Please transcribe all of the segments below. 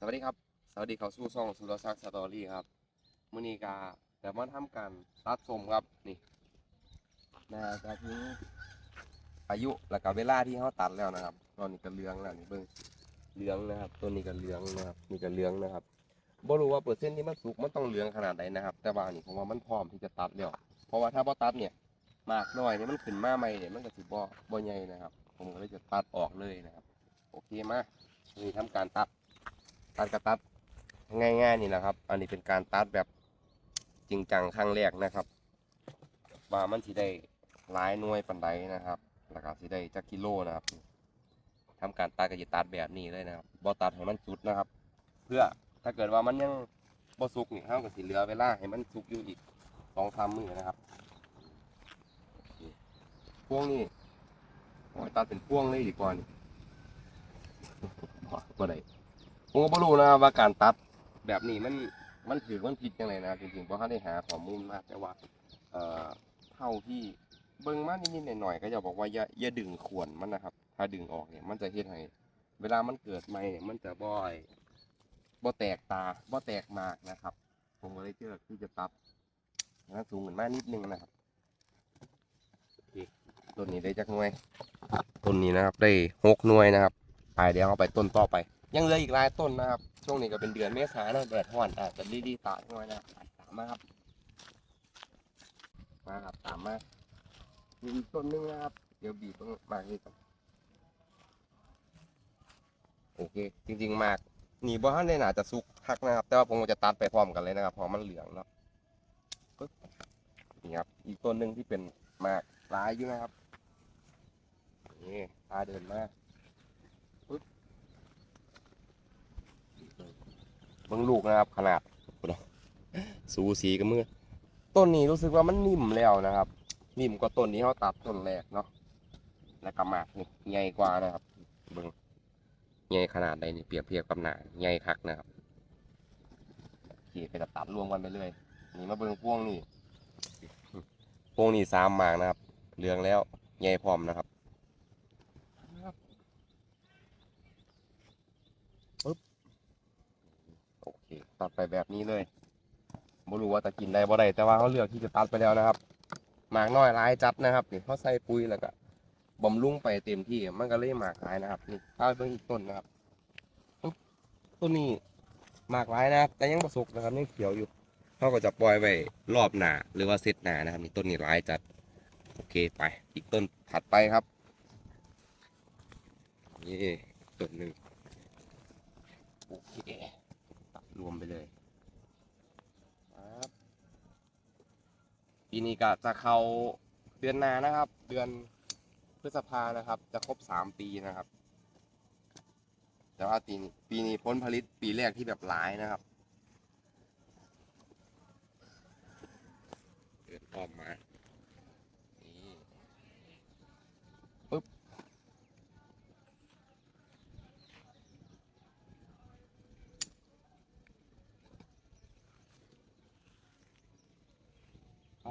สวัสดีครับ สวัสดีเขาสู้ซ่องสุรศักดิ์สตอรี่ครับมือนีกาแต่มาทำการตัดสมครับนี่นาจะถึงอายุแล้วก็เวลาที่เขาตัดแล้วนะครับตอนนี้ก็เหลืองแล้วนี่เบิ่งเหลืองนะครับ ตัวนี้ก็เหลืองนะครับนี่ก็เหลืองนะครับบ่รู้ว่าเปอร์เซ็นต์ที่มันสุกมันต้องเหลืองขนาดไหนนะครับ แต่ว่านี่ผมว่ามันพร้อมที่จะตัดแล้วเพราะว่าถ้าบ่ตัดเนี่ยมากน้อยเนี่ยมันขึ้นมาใหม่เนี่ยมันก็สิบ่บ่ใหญ่นะครับ ผมก็เลยจะตัดออกเลยนะครับ โอเคมานี่ทำการตัด ตัดกระตัดง่าย ๆ นี่แหละครับ อันนี้เป็นการตัดแบบจริงจังครั้งแรกนะครับว่ามันสิได้หลายหน่วยปันไดนะครับแล้วก็สิได้จักกิโลนะครับทำการตัดก็จะตัดแบบนี้เลยนะครับบ่ตัดให้มันสุดนะครับ เพื่อถ้าเกิดว่ามันยังบ่สุกนี่เฮาก็สิเหลือเวลาให้มันสุกอยู่อีกสองสามมือนะครับพวงนี่ตัดเป็นพวงเลยดีกว่านี่บ่ได้ ผมก็ไม่รู้นะครับว่าการตัดแบบนี้มันมันถือมันผิดยังไงนะครับจริงๆเพราะเขาได้หาข้อมูลมากแต่ว่าเอ่อเท่าที่เบิ่งมานิดๆหน่อยๆก็จะบอกว่าอย่าอย่าดึงขวนมันนะครับ ถ้าดึงออกเนี่ยมันจะเฮ็ดให้เวลามันเกิดใหม่เนี่ยมันจะบ่อยบ่แตกตาบ่แตกมากนะครับ ผมก็เลยเลือกที่จะตัดให้มันสูงขึ้นมานิดนึงนะครับโอเคต้นนี้ได้จักหน่วยต้นนี้นะครับ ได้หกหน่วยนะครับไปเดี๋ยวเอาไปต้นต่อไป ยังเหลืออีกหลายต้นนะครับ ช่วงนี้ก็เป็นเดือนเมษาเนะแดดร้อนอาจจะรีๆตาดหน่อยนะตามมาครับ มาครับตามมามีอีกต้นหนึงนะครับ เดี๋ยวบีบต้องมากนี่ก่อนโอเค จริงๆมากหนีบ่ทันได้หนาจะสุกทักนะครับ แต่ว่าผมจะตัดไปพร้อมกันเลยนะครับพราะมันเหลืองเนาะปึ๊บนี่ครับ อีกต้นหนึ่งที่เป็นมากหลายอยู่นะครับนี่ตาเดินมา เบิ่งลูกนะครับ ขนาดสูสีกับมือต้นนี้รู้สึกว่ามันนิ่มแล้วนะครับ นิ่มกว่าต้นนี้เขาตัดต้นแรกเนาะแล้วก็หมากนี่ใหญ่กว่านะครับเบิ่งใหญ่ขนาดใดนี่เปรียบเทียบกับหนาใหญ่คักนะครับโอเคไปตัดรวมกันไปเลยนี่มาเบิ่งพวงนี่พวงนี่สามหมากนะครับเหลืองแล้วใหญ่พร้อมนะครับ โอเค ตัดไปแบบนี้เลยไม่รู้ว่าจะกินได้บ่ได้แต่ว่าเขาเลือกที่จะตัดไปแล้วนะครับหมากน้อยหลายจัดนะครับนี่เขาใส่ปุ๋ยแล้วก็บำรุงไปเต็มที่มันก็เลยหมากหลายนะครับนี่ถ้าเบิ่งอีกต้นนะครับต้นนี้หมากหลายนะครับ แต่ยังประสกนะครับยังเขียวอยู่เขาก็จะปล่อยไว้รอบหนาหรือว่าเซตหนานะครับนี่ต้นนี้หลายจัดโอเคไป อีกต้นถัดไปครับนี่ต้นหนึ่งโอเค ตัดรวมไปเลยครับ ปีนี้ก็จะเข้าเดือนนานะครับ เดือนพฤษภานะครับ จะครบสามปีนะครับ แต่ว่าปีนี้ปีนี้พ้นผลิตปีแรกที่แบบหลายนะครับเดินออกมา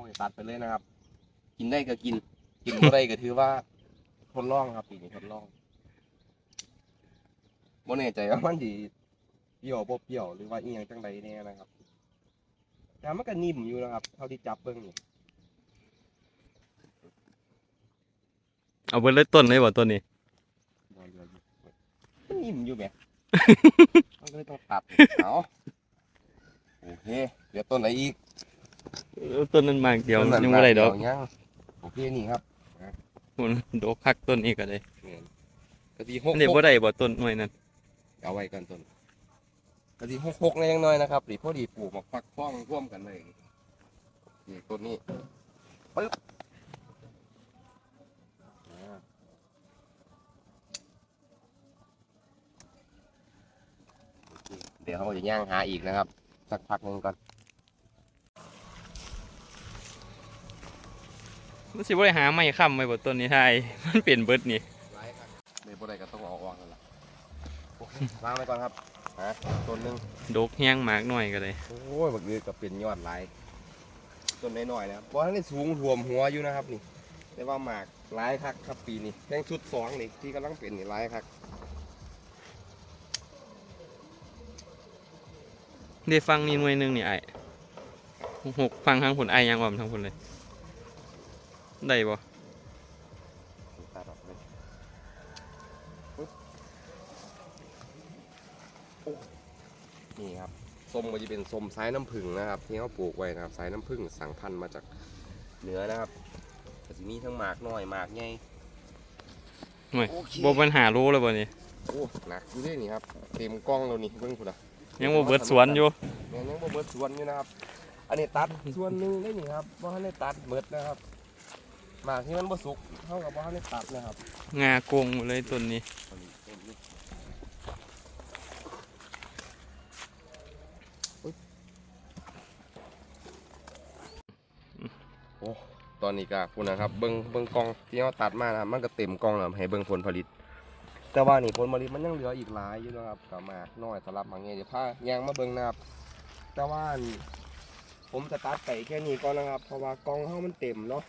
ต้องให้ตัดไปเลยนะครับ กินได้ก็กิน กินบ่ได้ก็ถือว่าทดลองครับปีนี้ทดลองบ่แน่ใจว่ามันดีเปรี้ยวบ่เปรี้ยวหรือว่าอีหยังจังใดแน่นะครับแต่มันก็นิ่มอยู่นะครับ เท่าที่จับเบิ่งนี่เอาเบิดเลยต้นเลยบ่ต้นนี้บ่เหลืออยู่มันนิ่มอยู่แหม มันก็เลยต้องตัดเอาโอเคเหลือต้นไหนอีกเออ ต้นนั้นมากเดียวต้นนั้นยังบ่ได้ดอกเยวยังโอเคนี่ครับมันดอกคักต้นนี้ก็ได้เนี่ยกะทิหกอันนี้บ่ได้บ่ต้นหน่วยนั้นเอาไว้กันต้นกะทิหกหกในยังน้อยนะครับหรือพอดีปลูกมาฟักฟ้องร่วมกันเลยนี่ต้นนี้ปึ๊บอ่าโอเคเดี๋ยวเขาจะย่างหาอีกนะครับ สักพักหนึงก่อน มันสิบ่ได้หาไม้ค้ำไว้บ่ต้นนี้ทายมันเป็นเบิดนี่ไล่ครับในบ่ได้ก็ต้องเอาออกกันละโอเควางไว้ก่อนครับฮะต้นหนึงดอกแฮงมากหน่อยก็ได้โอ้ยบักเดือก็เป็นยอดหลายต้นน้อยๆนะครับเพราะท่านได้สูงท่วมหัวอยู่นะครับนี่แต่ว่าหมากหลายคักครับปีนี้แดงชุดสองนี่ที่กำลังเป็นนี่หลายคักได้ฟังนี่หน่วยหนึงนี่ไอ้หกฟังทางผลไอยังอ่อมทางผลเลย ได้บ่ตัดออกเลยปึ๊บโอ้นี่ครับส้มก็จะเป็นส้มสายน้ำผึ้งนะครับ ที่เขาปลูกไว้นะครับสายน้ำผึ้งสั่งพันธุ์มาจากเหนือนะครับก็จะมีทั้งหมากน้อยหมากใหญ่ หน่วยโอเค บ่ปัญหารู้เลยบ่นี่โอ้หนักอยู่เด้นี่ครับเต็มกล้องแล้วนี่เบิ่งพุ่นอะยังบ่เบิดสวนอยู่แม่นยังบ่เบิดสวนอยู่นะครับ อันนี้ตัดส่วนหนึงได้นี่ครับบ่ทันได้ตัดเบิดนะครับ หมากที่มันบ่สุกเท่ากับบ่ทันได้ตัดนะครับงาโกงหมดเลยต้นนี้อันนี้ต้นนี้ปึ๊บโอ้ตอนนี้ก็คุณนะครับ เบิ่งเบิ่งกล้องที่เราตัดมานะครับมันก็เต็มกล้องแล้วให้เบิ่งผลผลิต แต่ว่านี่ผลผลิตมันยังเหลืออีกหลายอยู่นะครับก็มากน้อยสำหรับหมากเงี้ยเดี๋ยวพายางมาเบิ่งนะครับ แต่ว่านี่ผมจะตัดไปแค่นี้ก่อนนะครับ เพราะว่ากล้องเฮามันเต็มเนาะ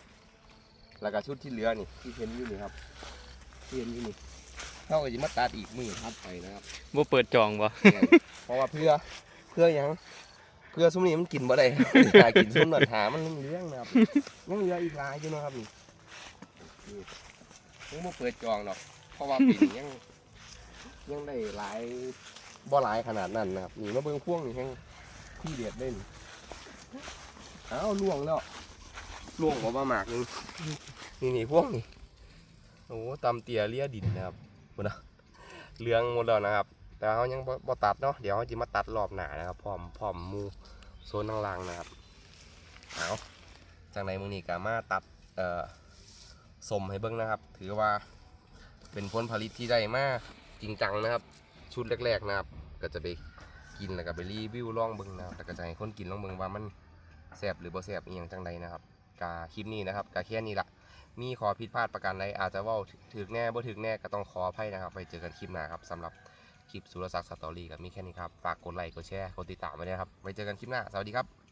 แล้วก็ชุดที่เหลือนี่ที่เห็นอยู่นี่ครับที่เห็นอยู่นี่เฮาก็จะมาตัดอีกมือทัดไปนะครับ บ่เปิดจองบ่เนี่ยเพราะว่าเพื่อเพื่อหยังเพื่อซุ้มนี้มันกินบ่ได้ครับหากินซุ้มหนวดหามันเลี้ยงนะครับยังเหลืออีกหลายอยู่นะครับนี่นี่ยังบ่เปิดจองหรอกเพราะว่าปีนี้ยังยังได้หลายบ่หลายขนาดนั้นนะครับนี่มาเบิ่งพวงนี่แฮงที่เด็ดเล่นอ้าวล่วงแล้ว ล่วงออกมาหมากนึงนี่นี่พวงนี่โอ้โหตำเตียเลี้ยดินนะครับคุณนะเหลืองหมดแล้วนะครับ แต่เขายังบ่ตัดเนาะเดี๋ยวเขาจะมาตัดรอบหนานะครับพร้อมพร้อมมูโซนล่างๆนะครับเอาจากในมือนี้กามาตัดเอ่อสมให้เบิ้งนะครับ ถือว่าเป็นผลผลิตที่ได้มากจริงจังนะครับ ชุดแรก ๆนะครับ ก็จะไปกินแล้วก็ไปรีวิวลองเบิ้งนะครับแล้วก็จะให้คนกินลองเบิ้งว่ามันแซบหรือบ่แซบอีหยังจังใดนะครับ กาคลิปนี้นะครับกาแค่นี้ละมีขอผิดพลาดประการใดอาจจะว่าถึกแน่บ่ถึกแน่ก็ต้องขออภัยนะครับ ไปเจอกันคลิปหน้าครับสำหรับคลิปสุรศักดิ์สตอรี่กับมีแค่นี้ครับ ฝากกดไลค์กดแชร์กดติดตามไว้ด้วยนะครับ ไว้เจอกันคลิปหน้า สวัสดีครับ